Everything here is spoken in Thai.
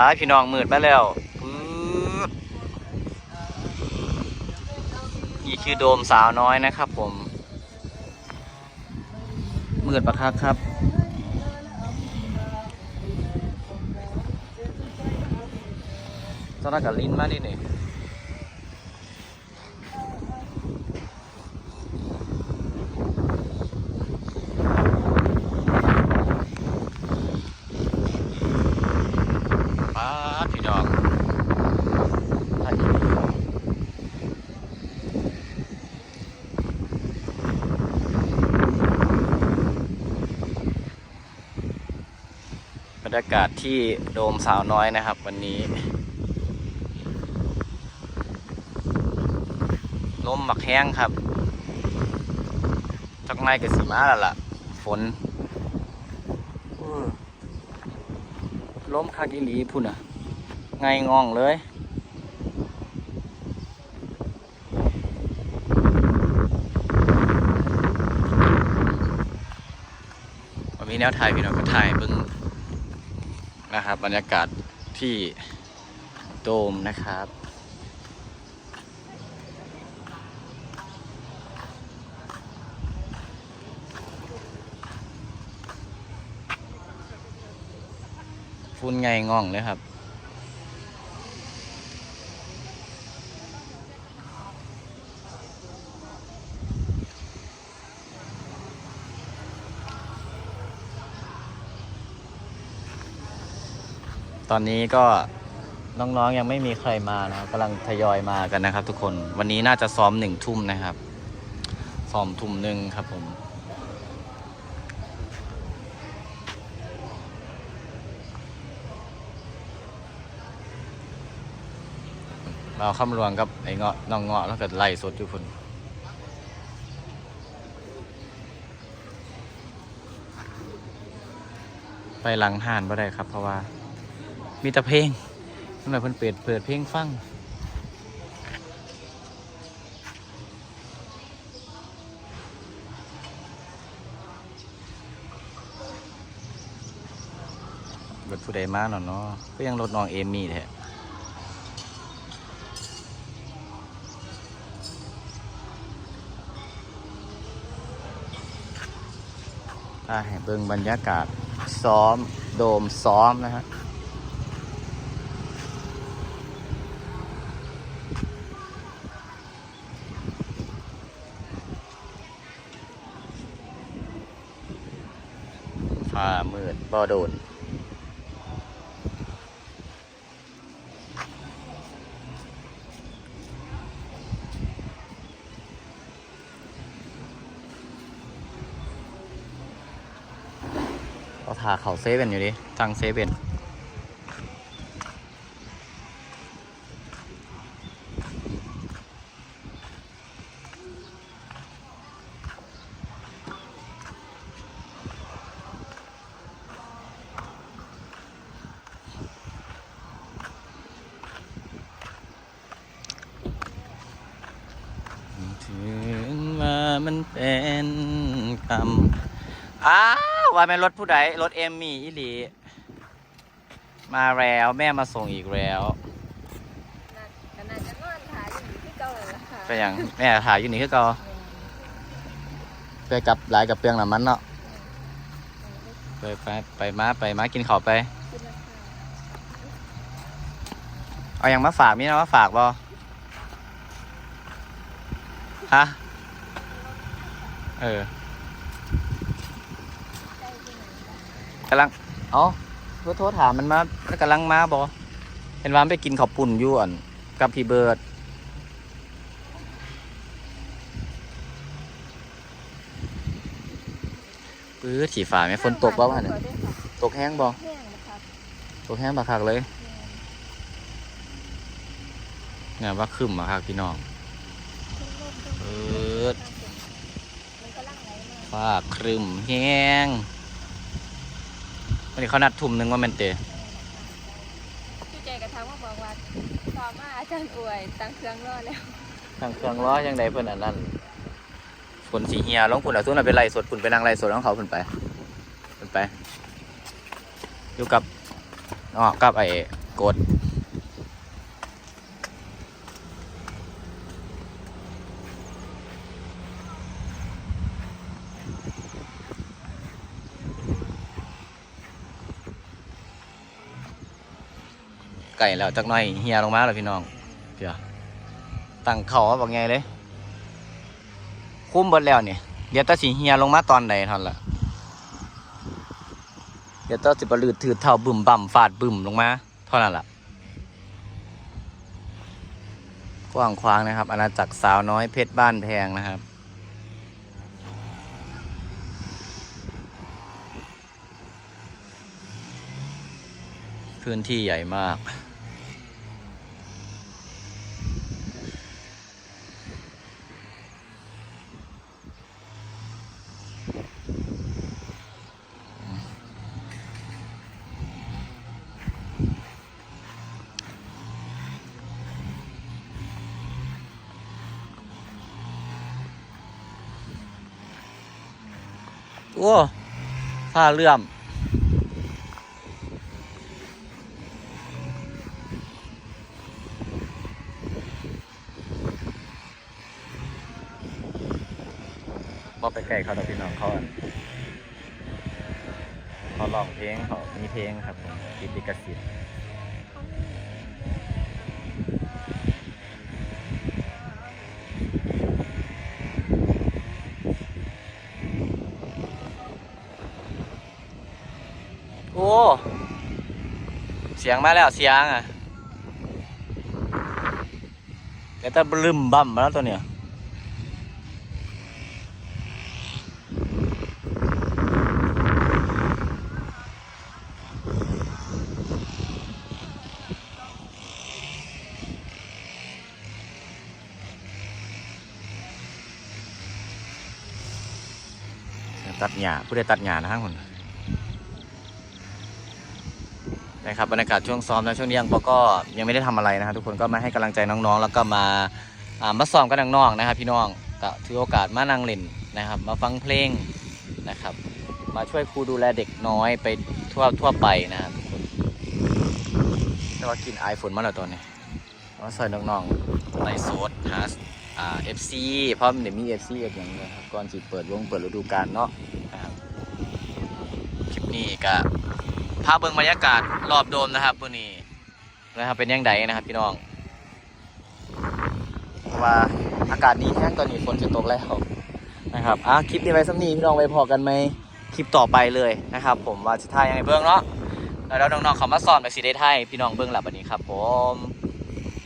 าพี่น้องมืดมาแล้วปื๊ดนี่คือโดมสาวน้อยนะครับผม มืดปะครับครับ ตอนนั้นกับลิ้นมาดิเนี่ยป้าดพี่น้องถ่ายอีกแล้วบ รยากาศที่โดมสาวน้อยนะครับ วันนี้ลมหมักแห้งครับจักไม้กับสีมาแล้วล่ะ ฝนลมคากิลีพุ่นอะ ไงงองเลยวันนี้แนวถ่ายพี่น้องก็ถ่ายเบิ้ง นะครับ บรรยากาศที่โดมนะครับ ฟุ้นไงง่องเลยครับ ตอนนี้ก็น้องๆยังไม่มีใครมานะครับกำลังทยอยมากันนะครับ ทุกคนวันนี้น่าจะซ้อมหนึ่งทุ่มนะครับซ้อมทุ่มหนึ่งครับผมเราคำรวงกับไอ้เงาะน้องเงาะแล้วก็ไล่สดอยู่พุ่นไปหลังห่านบ่ได้ครับ เพราะว่า มีแต่เพลงทำไมเพิ่นเปิดเปิดเพลงฟังเบิดผู้ใดมาเนาะเนาะก็ยังรถน้องเอมี่แท้ถ้าให้เบิ่งบรรยากาศซ้อม โดมซ้อมนะฮะ ฟ้ามืดบ่โดนเราถาเขาเซเว่นอยู่ดิทางเซเว่น มันเป็นกรรมอ้าวว่าเป็นรถผู้ใดรถเอมมี่อีหลี มาแล้วแม่มาส่งอีกแล้ว ขนาดจะนอนถ่ายอยู่ที่เก่าเลยล่ะค่ะไปยังแม่ถ่ายอยู่นี่คือเก็ไปกับหลายกับเปลืองน้ำมันเนาะไปไปไปมาไปมากินข้าวไป เอาอย่างมาฝากมีนะมาฝากบอฮะ เออกำลัง เอาโทษโทษถามมันมาแล้วกำลังมาบอเห็นว่ามันไปกินข้าวปุ่นอยู่อ่อนกับพี่เบิร์ดปื้อสีฟ้าไหมฝนตกบ่วะเนี่ยตกแห้งบอแห้งนะครับตกแห้งบักคักเลยเนี่ยว่าขึ้นมาครับพี่น้องเปิด มันก็ล่างไหลมา ฟ้าครึมแห้งวันนี้เขานัดทุ่มหนึงว่าแมันเตะพี่ใจกระทำว่าบอกว่าสอบมาอาจารย์ป่วยตั้งเครื่องรอแล้วทางเครื่องล้อยังไดเพิ่นอันนั้นฝนสีเฮียลงคุณเอาสู้น่ะเป็นไรสดคุณไปนั่งไรสดของเขาเพิ่นไปเพิ่นไป อยู่กับอ๋อกับไอ้กด ไก่แล้วจักหน่อยเฮียลงมาแล้วพี่น้องเดี๋ยวตั้งเขาว่าบอกไงเลย คุ้มเบิดแล้วเนี่ยเดี๋ยวตาสีเฮียลงมาตอนไหนท่อนละเดี๋ยวตาสิบลืดถือเท่าบึมบ่ำฟาดบึมลงมาเท่านั้นละกว้างขวางนะครับ อาณาจักรสาวน้อยเพชรบ้านแพงนะครับพื้นที่ใหญ่มาก โอ้ผ้าเลื่อมบอไปไกลเขาดอกพี่น้องเขาเขาลองเพลงเขามีเพลงครับผมติดลิขสิทธิ์โอ้ เสียงมาแล้วเสียงอะเดี๋ยวจะบลึมบั่มมาแล้วตัวเนี้ยตัดหญ้าผู้ใดตัดหญ้านะฮะคน นะครับบรรยากาศช่วงซ้อมนะช่วงนี้ยังปอก็ยังไม่ได้ทำอะไรนะครับทุกคนก็มาให้กำลังใจน้องๆ แล้วก็มาอ่ามาซ้อมกันน้องๆนะครับ พี่น้องก็ถือโอกาสมานั่งเล่นนะครับ มาฟังเพลงนะครับ มาช่วยครูดูแลเด็กน้อยไปทั่วทั่วไปนะครับทุกคนแต่ว่ากินไอฝนมาแล้วตอนนี้มาใส่น้องๆในโซดหาอ่าเอฟซีเพราะมันเดี๋ยวมีเอฟซีอย่างเงี้ยครับก่อนสิเปิดวงเปิดฤดูกาลเนาะนะครับคลิปนี้ก็ พาเบิ่งบรรยากาศรอบโดมนะครับวันนี้นะครับเป็นยังไงนะครับพี่น้องว่าอากาศดีแห้งตอนนี้ฝนจะตกแล้วนะครับอะคลิปนี้ไว้สักนีพี่น้องไว้พอกันไหมคลิปต่อไปเลยนะครับ ผมว่าจะถ่ายยังไงเบื้องเนาะแล้วน้องๆเขามาสอนไปสิได้ถ่ายพี่น้องเบื้องหลับวันนี้ครับ ผม